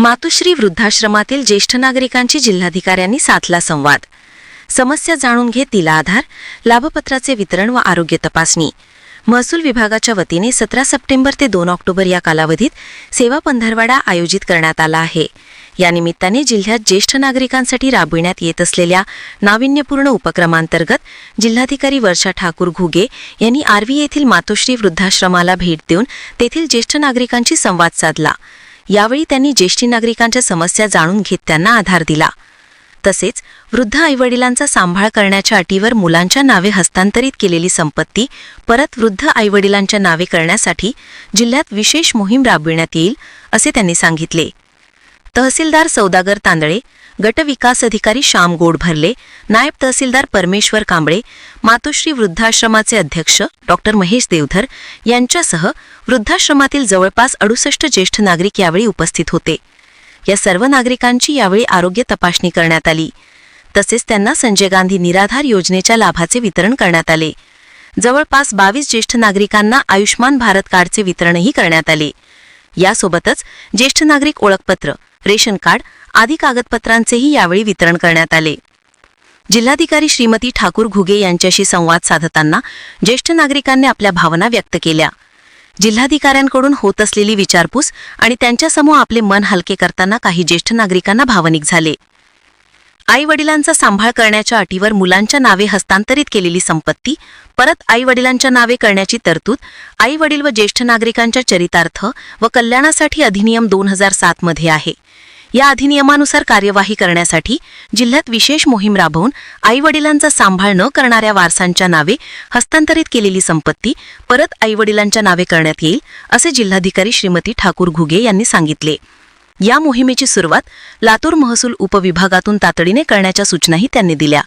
मातुश्री वृद्धाश्रमातील ज्येष्ठ नागरिकांची जिल्हाधिकाऱ्यांनी साधला संवाद. समस्या जाणून घेत तिला आधार लाभपत्राचे वितरण व आरोग्य तपासणी. महसूल विभागाच्या वतीने सतरा सप्टेंबर ते दोन ऑक्टोबर या कालावधीत सेवा पंधरवाडा आयोजित करण्यात आला आहे. या निमित्ताने जिल्ह्यात ज्येष्ठ नागरिकांसाठी राबविण्यात येत असलेल्या नाविन्यपूर्ण उपक्रमांतर्गत जिल्हाधिकारी वर्षा ठाकूर घुगे यांनी आर्वी येथील मातोश्री वृद्धाश्रमाला भेट देऊन तेथील ज्येष्ठ नागरिकांशी संवाद साधला. यावेळी त्यांनी ज्येष्ठ नागरिकांच्या समस्या जाणून घेत त्यांना आधार दिला. तसेच वृद्ध आईवडिलांचा सांभाळ करण्याच्या अटीवर मुलांच्या नावे हस्तांतरित केलेली संपत्ती परत वृद्ध आईवडिलांच्या नावे करण्यासाठी जिल्ह्यात विशेष मोहीम राबविण्यात येईल असे त्यांनी सांगितले. तहसीलदार सौदागर तांदळे गट विकास अधिकारी श्याम गोडभरले नायब तहसीलदार परमेश्वर कांबळे मातोश्री वृद्धाश्रमाचे अध्यक्ष डॉक्टर महेश देवधर यांच्यासह वृद्धाश्रमातील जवळपास अडुसष्ट ज्येष्ठ नागरिक यावेळी उपस्थित होते. या सर्व नागरिकांची यावेळी आरोग्य तपासणी करण्यात आली. तसेच त्यांना संजय गांधी निराधार योजनेच्या लाभाचे वितरण करण्यात आले. जवळपास बावीस ज्येष्ठ नागरिकांना आयुष्मान भारत कार्डचे वितरणही करण्यात आले. यासोबतच ज्येष्ठ नागरिक ओळखपत्र रेशन कार्ड आदी कागदपत्रांचेही यावेळी वितरण करण्यात आले. जिल्हाधिकारी श्रीमती ठाकूर घुगे यांच्याशी संवाद साधताना ज्येष्ठ नागरिकांनी आपल्या भावना व्यक्त केल्या. जिल्हाधिकाऱ्यांकडून होत असलेली विचारपूस आणि त्यांच्यासमोर आपले मन हलके करताना काही ज्येष्ठ नागरिकांना भावनिक झाले. आई वडिलांचा सांभाळ करण्याच्या अटीवर मुलांच्या नावे हस्तांतरित केलेली संपत्ती परत आई वडिलांच्या नावे करण्याची तरतूद आई वडील व ज्येष्ठ नागरिकांच्या चरितार्थ व कल्याणासाठी अधिनियम दोन हजार सातमध्ये आहे. या अधिनियमानुसार कार्यवाही करण्यासाठी जिल्ह्यात विशेष मोहीम राबवून आई वडिलांचा सांभाळ न करणाऱ्या वारसांच्या नावे हस्तांतरित केलेली संपत्ती परत आई वडिलांच्या नावे करण्यात येईल असे जिल्हाधिकारी श्रीमती ठाकूर घुगे यांनी सांगितले. या मोहिमेची सुरुवात लातूर महसूल उपविभागातून तातडीने करण्याच्या सूचनाही त्यांनी दिल्या.